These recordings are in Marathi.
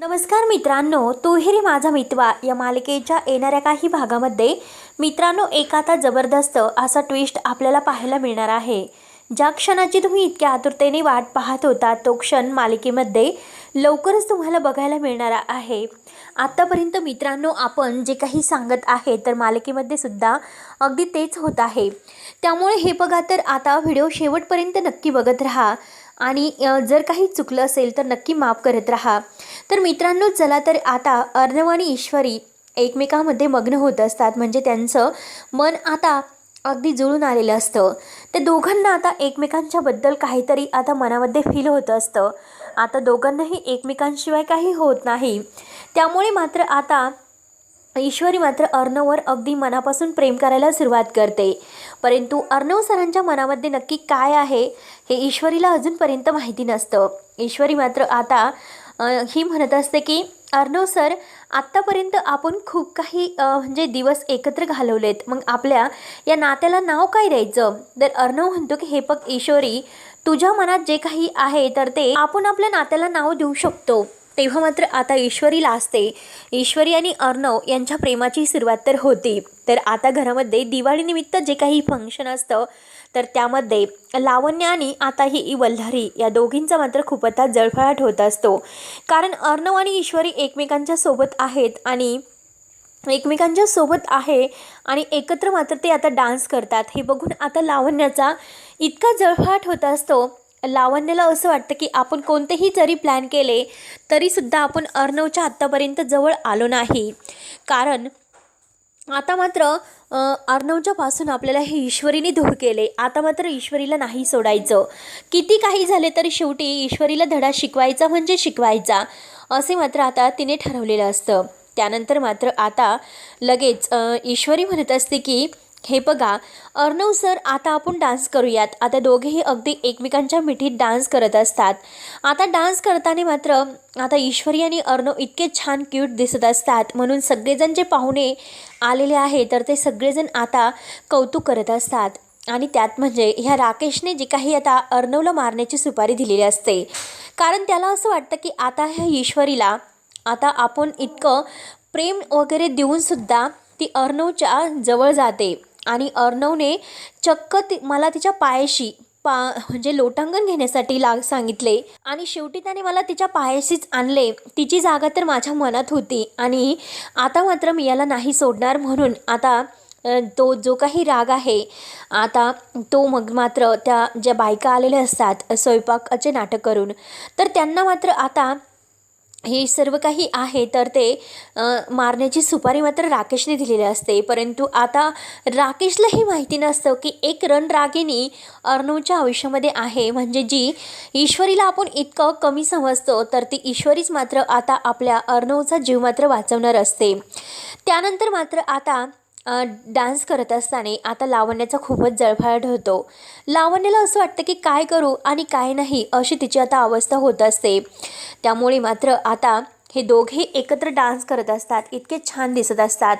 नमस्कार मित्रांनो तुहेरी माझा मितवा या मालिकेच्या येणाऱ्या काही भागामध्ये. मित्रांनो एक आता जबरदस्त असा ट्विस्ट आपल्याला पाहायला मिळणार आहे. ज्या क्षणाची तुम्ही इतक्या आतुरतेने वाट पाहत होता तो क्षण मालिकेमध्ये लवकरच तुम्हाला बघायला मिळणार आहे. आत्तापर्यंत मित्रांनो आपण जे काही सांगत आहे तर मालिकेमध्ये सुद्धा अगदी तेच होत आहे. त्यामुळे हे बघा तर आता व्हिडिओ शेवटपर्यंत नक्की बघत राहा. आणि जर काही चुकलं असेल तर नक्की माफ करत राहा. तर मित्रांनो चला तर आता अर्णव आणि ईश्वरी एकमेकांमध्ये मग्न होत असतात. म्हणजे त्यांचं मन आता अगदी जुळून आलेलं असतं. ते दोघांना आता एकमेकांच्याबद्दल काहीतरी आता मनामध्ये फील होत असतं. आता दोघांनाही एकमेकांशिवाय काही होत नाही. त्यामुळे मात्र आता ईश्वरी मात्र अर्णववर अगदी मनापासून प्रेम करायला सुरुवात करते. परंतु अर्णव सरांच्या मनामध्ये नक्की काय आहे हे ईश्वरीला अजूनपर्यंत माहिती नसतं. ईश्वरी मात्र आता ही म्हणत असते की अर्णव सर आत्तापर्यंत आपण खूप काही म्हणजे दिवस एकत्र घालवलेत. मग आपल्या या नात्याला नाव काय द्यायचं? तर अर्णव म्हणतो की हे बघ ईश्वरी तुझ्या मनात जे काही आहे तर ते आपण आपल्या नात्याला नाव देऊ शकतो. तेव्हा मात्र आता ईश्वरी असते. ईश्वरी आणि अर्णव यांच्या प्रेमाची सुरुवात तर होती. तर आता घरामध्ये दिवाळीनिमित्त जे काही फंक्शन असतं तर त्यामध्ये लावण्य आणि आता ही वल्हारी या दोघींचा मात्र खूप आता जळफळाट होत असतो. कारण अर्णव आणि ईश्वरी एकमेकांच्या सोबत आहेत आणि एकमेकांच्या सोबत आहे आणि एकत्र मात्र ते आता डान्स करतात. हे बघून आता लावण्याचा इतका जळफळाट होत असतो. लावण्याला असं वाटतं की आपण कोणतेही जरी प्लॅन केले तरीसुद्धा आपण अर्णवच्या आत्तापर्यंत जवळ आलो नाही. कारण आता मात्र अ, अर्णवच्या पासून आपल्याला हे ईश्वरीने दूर केले. आता मात्र ईश्वरीला नाही सोडायचं. किती काही झाले तरी शेवटी ईश्वरीला धडा शिकवायचा म्हणजे शिकवायचा असे मात्र आता तिने ठरवलेलं असतं. त्यानंतर मात्र आता लगेच ईश्वरी म्हणत असते की हे बघा अर्णव सर आता आपण डान्स करूयात. आता दोघेही अगदी एकमेकांच्या मिठीत डान्स करत असतात. आता डान्स करताना मात्र आता ईश्वरी आणि अर्णव इतके छान क्यूट दिसत असतात. म्हणून सगळेजण जे पाहुणे आलेले आहे तर ते सगळेजण आता कौतुक करत असतात. आणि त्यात म्हणजे ह्या राकेशने जे काही आता अर्णवला मारण्याची सुपारी दिलेली असते. कारण त्याला असं वाटतं की आता ह्या ईश्वरीला आता आपण इतकं प्रेम वगैरे देऊनसुद्धा ती अर्णवच्या जवळ जाते. आणि अर्णवने चक्क ती मला तिच्या पायाशी पा म्हणजे लोटांगण घेण्यासाठी ला सांगितले. आणि शेवटी त्याने मला तिच्या पायाशीच आणले. तिची जागा तर माझ्या मनात होती. आणि आता मात्र मी याला नाही सोडणार म्हणून आता तो जो काही राग आहे आता तो मग मात्र त्या ज्या बायका आलेल्या असतात स्वयंपाकाचे नाटक करून तर त्यांना मात्र आता हे सर्व काही आहे तर ते मारण्याची सुपारी मात्र राकेशने दिलेली असते. परंतु आता राकेशलाही माहिती नसतं की एक रणरागिणी अर्णवच्या आयुष्यामध्ये आहे. म्हणजे जी ईश्वरीला आपण इतकं कमी समजतो तर ती ईश्वरीच मात्र आता आपल्या अर्णवचा जीव मात्र वाचवणार असते. त्यानंतर मात्र आता डान्स करत असताना आता लावण्याचा खूपच जळफळाट होतो. लावण्याला असं वाटतं की काय करू आणि काय नाही अशी तिची आता अवस्था होत असते. त्यामुळे मात्र आता हे दोघे एकत्र डान्स करत असतात. इतके छान दिसत असतात.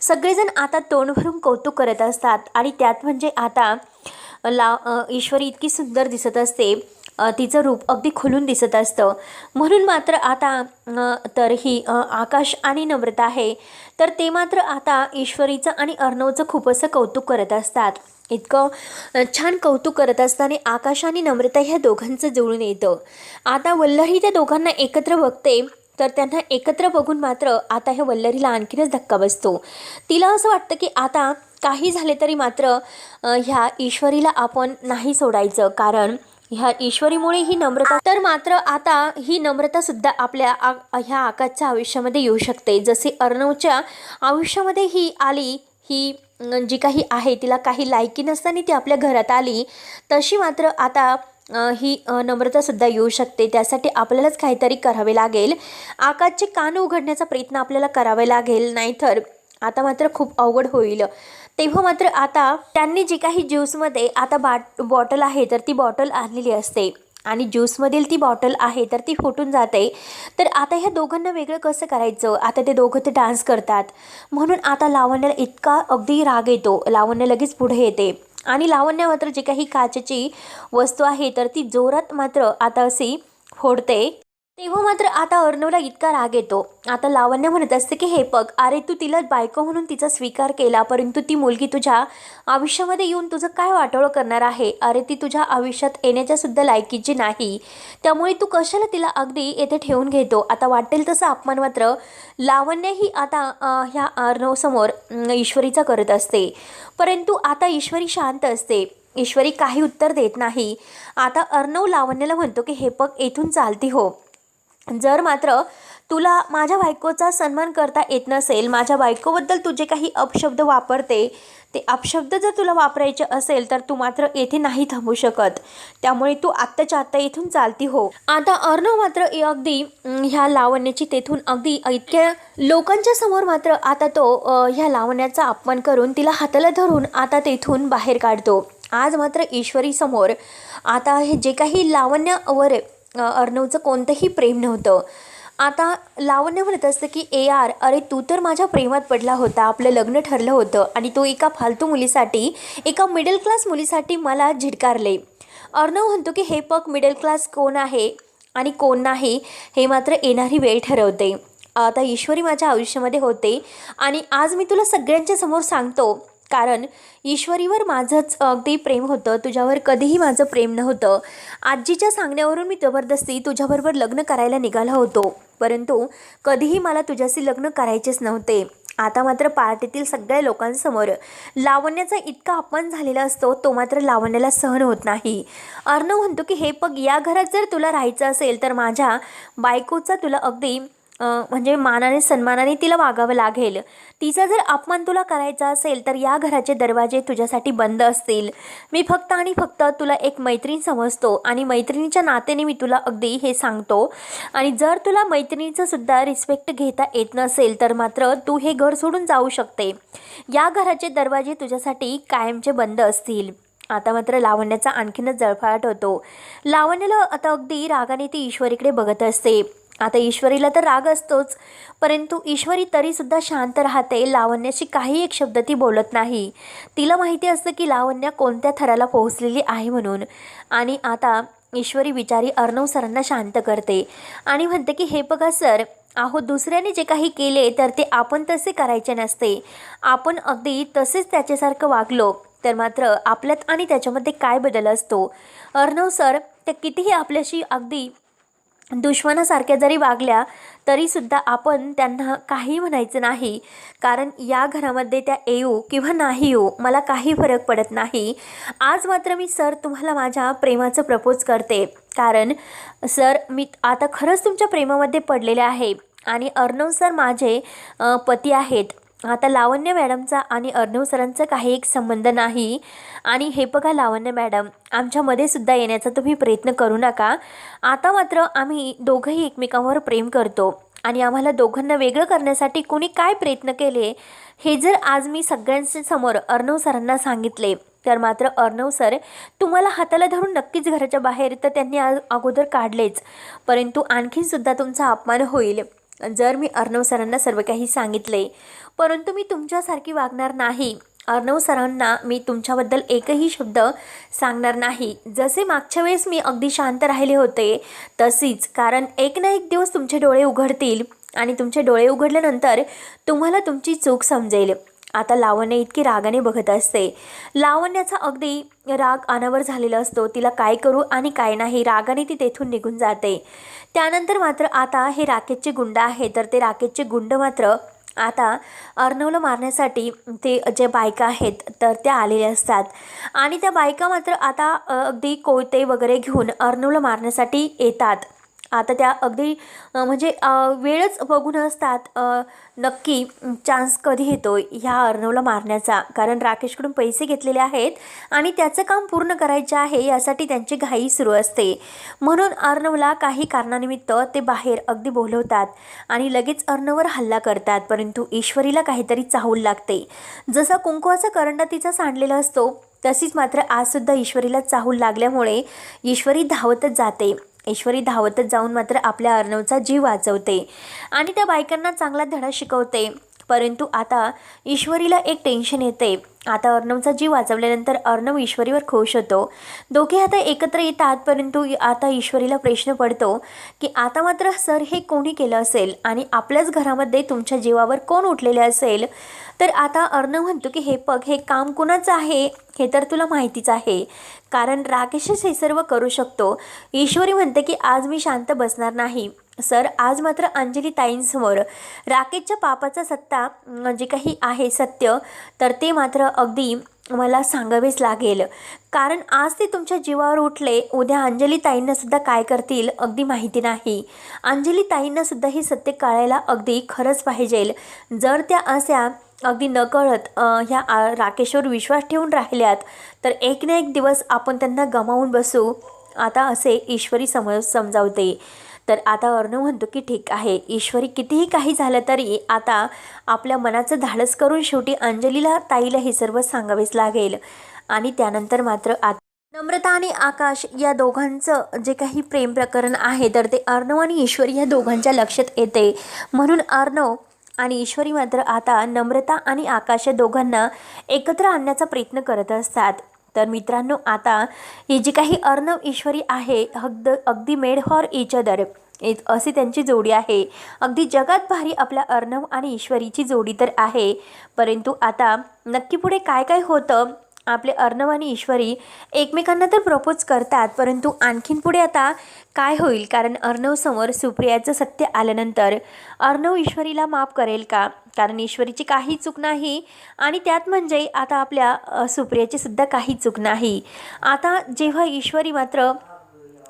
सगळेजण आता तोंड भरून कौतुक करत असतात आणि त्यात म्हणजे आता ला ईश्वरी इतकी सुंदर दिसत असते. तिचं रूप अगदी खुलून दिसत असतं. म्हणून मात्र आता तरही तर ही आकाश आणि नम्रता आहे. तर ते मात्र आता ईश्वरीचं आणि अर्णवचं खूप असं कौतुक करत असतात. इतकं छान कौतुक करत असताना आकाश आणि नम्रता ह्या दोघांचं जुळून येतं. आता वल्लरी त्या दोघांना एकत्र बघते तर त्यांना एकत्र बघून मात्र आता ह्या वल्लरीला आणखीनच धक्का बसतो. तिला असं वाटतं की आता काही झाले तरी मात्र ह्या ईश्वरीला आपण नाही सोडायचं. कारण ह्या ईश्वरीमुळे ही नम्रता तर मात्र आता ही नम्रता सुद्धा आपल्या आ ह्या आकाशच्या आयुष्यामध्ये येऊ शकते. जसे अर्णवच्या आयुष्यामध्ये ही आली ही जी काही आहे तिला काही लायकी नसताना ती आपल्या घरात आली तशी मात्र आता ही नम्रतासुद्धा येऊ शकते. त्यासाठी आपल्यालाच काहीतरी करावे लागेल. आकाशचे कान उघडण्याचा प्रयत्न आपल्याला करावे लागेल. नाहीतर आता मात्र खूप अवघड होईल. तेव्हा मात्र आता त्यांनी जी काही ज्यूसमध्ये आता बाट बॉटल आहे तर ती बॉटल आणलेली असते. आणि ज्यूसमधील ती बॉटल आहे तर ती फुटून जाते. तर आता ह्या दोघांना वेगळं कसं करायचं? आता ते दोघं ते डान्स करतात. म्हणून आता लावण्याला इतका अगदी राग येतो. लावण्य लगेच पुढे येते. आणि लावण्य मात्र जी काही काचेची वस्तू आहे तर ती जोरात मात्र आता अशी फोडते. तेव्हा मात्र आता अर्णवला इतका राग येतो. आता लावण्य म्हणत असते की हे पग अरे तू तिला बायको म्हणून तिचा स्वीकार केला परंतु ती मुलगी तुझ्या आयुष्यामध्ये येऊन तुझं काय वाटोळं करणार आहे? अरे ती तुझ्या आयुष्यात येण्याच्या सुद्धा लायकीची नाही. त्यामुळे तू कशाला तिला अगदी येथे ठेवून घेतो? आता वाटेल तसं अपमान मात्र लावण्यही आता ह्या अर्णवसमोर ईश्वरीचा करत असते. परंतु आता ईश्वरी शांत असते. ईश्वरी काही उत्तर देत नाही. आता अर्णव लावण्याला म्हणतो की हे पग येथून चालती हो. जर मात्र तुला माझ्या बायकोचा सन्मान करता येत नसेल माझ्या बायकोबद्दल तू जे काही अपशब्द वापरते ते अपशब्द जर तुला वापरायचे असेल तर तू मात्र येथे नाही थांबू शकत. त्यामुळे तू आत्ताच्या आत्ता इथून चालती हो. आता अर्णव मात्र अगदी ह्या लावण्याची तेथून अगदी इतक्या लोकांच्या समोर मात्र आता तो ह्या लावण्याचा अपमान करून तिला हाताला धरून आता तेथून बाहेर काढतो. आज मात्र ईश्वरीसमोर आता हे जे काही लावण्यावर अर्णवचं कोणतंही प्रेम नव्हतं. आता लावण्य म्हणत असतं की ए आर अरे तू तर माझ्या प्रेमात पडला होता आपलं लग्न ठरलं होतं आणि तो एका फालतू मुलीसाठी एका मिडल क्लास मुलीसाठी मला झिडकारले. अर्णव म्हणतो की हे पग मिडल क्लास कोण आहे आणि कोण नाही हे मात्र येणारी वेळ ठरवते. आता ईश्वरी माझ्या आयुष्यामध्ये होते आणि आज मी तुला सगळ्यांच्या समोर सांगतो कारण ईश्वरीवर माझंच अगदी प्रेम होतं तुझ्यावर कधीही माझं प्रेम नव्हतं. आजीच्या सांगण्यावरून मी जबरदस्ती तुझ्याबरोबर लग्न करायला निघाला होतो. परंतु कधीही मला तुझ्याशी लग्न करायचेच नव्हते. आता मात्र पार्टीतील सगळ्या लोकांसमोर लावण्याचा इतका अपमान झालेला असतो तो मात्र लावण्याला सहन होत नाही. अर्णव म्हणतो की हे पग या घरात जर तुला राहायचं असेल तर माझ्या बायकोचा तुला अगदी म्हणजे मानाने सन्मानाने तिला वागावं लागेल. तिचा जर अपमान तुला करायचा असेल तर या घराचे दरवाजे तुझ्यासाठी बंद असतील. मी फक्त आणि फक्त तुला एक मैत्रीण समजतो आणि मैत्रिणीच्या नात्याने मी तुला अगदी हे सांगतो. आणि जर तुला मैत्रिणीचं सुद्धा रिस्पेक्ट घेता येत नसेल तर मात्र तू हे घर सोडून जाऊ शकते. या घराचे दरवाजे तुझ्यासाठी कायमचे बंद असतील. आता मात्र लावण्याचा आणखीनच जळफाट होतो. लावण्याला आता अगदी रागाने ती ईश्वरीकडे बघत असते. आता ईश्वरीला तर राग असतोच परंतु ईश्वरी तरीसुद्धा शांत राहते लावण्याशी काही एक शब्द ती बोलत नाही. तिला माहिती असतं की लावण्या कोणत्या थराला पोहोचलेली आहे म्हणून. आणि आता ईश्वरी विचारी अर्णव सरांना शांत करते आणि म्हणते की हे बघा सर आहो दुसऱ्याने जे काही केले तर ते आपण तसे करायचे नसते. आपण अगदी तसेच त्याच्यासारखं वागलो तर मात्र आपल्यात आणि त्याच्यामध्ये काय बदल असतो? अर्णव सर ते कितीही आपल्याशी अगदी दुश्मनासारख्या जरी वागल्या तरीसुद्धा आपण त्यांना काही म्हणायचं नाही. कारण या घरामध्ये त्या येऊ किंवा नाही येऊ मला काही फरक पडत नाही. आज मात्र मी सर तुम्हाला माझ्या प्रेमाचं प्रपोज करते. कारण सर मी आता खरंच तुमच्या प्रेमामध्ये पडलेले आहे. आणि अर्णव सर माझे पती आहेत. आता लावण्य मॅडमचा आणि अर्णव सरांचा काही एक संबंध नाही. आणि हे बघा लावण्य मॅडम आमच्यामध्ये सुद्धा येण्याचा तुम्ही प्रयत्न करू नका. आता मात्र आम्ही दोघंही एकमेकांवर प्रेम करतो. आणि आम्हाला दोघांना वेगळं करण्यासाठी कोणी काय प्रयत्न केले हे जर आज मी सगळ्यांच्या समोर अर्णव सरांना सांगितले तर मात्र अर्णव सर तुम्हाला हाताला धरून नक्कीच घराच्या बाहेर तर त्यांनी आज अगोदर काढलेच. परंतु आणखीनसुद्धा तुमचा अपमान होईल. जर मी अर्णव सरांना सर्व काही सांगितले परंतु मी तुमच्यासारखी वागणार नाही अर्णव सरांना मी तुमच्याबद्दल एकही शब्द सांगणार नाही. जसे मागच्या वेळेस मी अगदी शांत राहिले होते तशीच कारण एक ना एक दिवस तुमचे डोळे उघडतील आणि तुमचे डोळे उघडल्यानंतर तुम्हाला तुमची चूक समजेल. आता लावण्य इतकी रागाने बघत असते. लावण्याचा अगदी राग अनावर झालेला असतो. तिला काय करू आणि काय नाही रागाने ती तेथून निघून जाते. त्यानंतर मात्र आता हे राकेशचे गुंड आहे. तर ते राकेशचे गुंड मात्र आता अर्णवला मारण्यासाठी ते जे बायका आहेत तर त्या आलेल्या असतात. आणि त्या बायका मात्र आता अगदी कोयते वगैरे घेऊन अर्णवला मारण्यासाठी येतात. आता त्या अगदी म्हणजे वेळच बघून असतात. नक्की चान्स कधी येतो ह्या अर्णवला मारण्याचा? कारण राकेशकडून पैसे घेतलेले आहेत आणि त्याचं काम पूर्ण करायचे आहे यासाठी त्यांची घाई सुरू असते. म्हणून अर्णवला काही कारणानिमित्त ते बाहेर अगदी बोलवतात आणि लगेच अर्णवर हल्ला करतात. परंतु ईश्वरीला काहीतरी चाहूल लागते. जसा कुंकवाचा करंडा तिचा सांडलेला असतो तशीच मात्र आजसुद्धा ईश्वरीला चाहूल लागल्यामुळे ईश्वरी धावतच जाते. ईश्वरी धावतच जाऊन मात्र आपल्या अर्णवचा जीव वाचवते आणि त्या बायकांना चांगला धडा शिकवते. परंतु आता ईश्वरीला एक टेन्शन येते. आता अर्णवचा जीव वाचवल्यानंतर अर्णव ईश्वरीवर खुश होतो. दोघे आता एकत्र येतात परंतु आता ईश्वरीला प्रश्न पडतो की आता मात्र सर हे कोणी केलं असेल? आणि आपल्याच घरामध्ये तुमच्या जीवावर कोण उठलेले असेल? तर आता अर्णव म्हणतो की हे पग हे काम कुणाचं आहे? हे तर तुला माहितीच आहे. कारण राकेशच हे सर्व करू शकतो. ईश्वरी म्हणते की आज मी शांत बसणार नाही. सर आज मात्र अंजली ताईंसमोर. राकेशच्या पापाचा सत्ता जे काही आहे सत्य तर ते मात्र अगदी मला सांगावेच लागेल. कारण आज ते तुमच्या जीवावर उठले उद्या अंजली सुद्धा काय करतील अगदी माहिती नाही. अंजली ताईंना सुद्धा हे सत्य कळायला अगदी खरंच पाहिजे. जर त्या अशा अगदी नकळत ह्या राकेशवर विश्वास ठेवून राहिल्यात तर एक ना एक दिवस आपण त्यांना गमावून बसू. आता असे ईश्वरी समज समजावते. तर आता अर्णव म्हणतो की ठीक आहे ईश्वरी कितीही काही झालं तरी आता आपल्या मनाचं धाडस करून शेवटी अंजलीला ताईला हे सर्व सांगावेच लागेल. आणि त्यानंतर मात्र आता नम्रता आणि आकाश या दोघांचं जे काही प्रेम प्रकरण आहे तर ते अर्णव आणि ईश्वरी या दोघांच्या लक्षात येते. म्हणून अर्णव आणि ईश्वरी मात्र आता नम्रता आणि आकाश या दोघांना एकत्र आणण्याचा प्रयत्न करत असतात. तर मित्रांनो आता ही जी काही अर्णव ईश्वरी आहे अगद अगदी मेड फॉर इच अदर अशी त्यांची जोडी आहे. अगदी जगात भारी आपल्या अर्णव आणि ईश्वरीची जोडी तर आहे. परंतु आता नक्की पुढे काय काय होतं? आपले अर्णव आणि ईश्वरी एकमेकांना तर प्रपोज करतात परंतु आणखीन पुढे आता काय होईल? कारण अर्णवसमोर सुप्रियाचं सत्य आल्यानंतर अर्णव ईश्वरीला माफ करेल का? कारण ईश्वरीची काही चूक नाही आणि त्यात म्हणजे आता आपल्या सुप्रियाची सुद्धा काही चूक नाही. आता जेव्हा ईश्वरी मात्र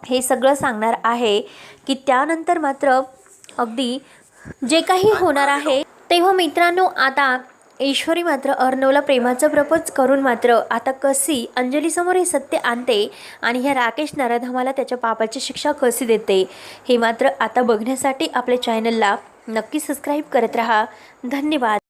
हे सगळं सांगणार आहे की त्यानंतर मात्र अगदी जे काही होणार आहे तेव्हा मित्रांनो आता ईश्वरी मात्र अर्णवला प्रेमाचं प्रपोज करून मात्र आता कसी अंजलीसमोर हे सत्य आणते आणि ह्या राकेश नराधमाला त्याच्या पापाची शिक्षा कशी देते हे मात्र आता बघण्यासाठी आपल्या चॅनलला नक्की सबस्क्राईब करत राहा. धन्यवाद.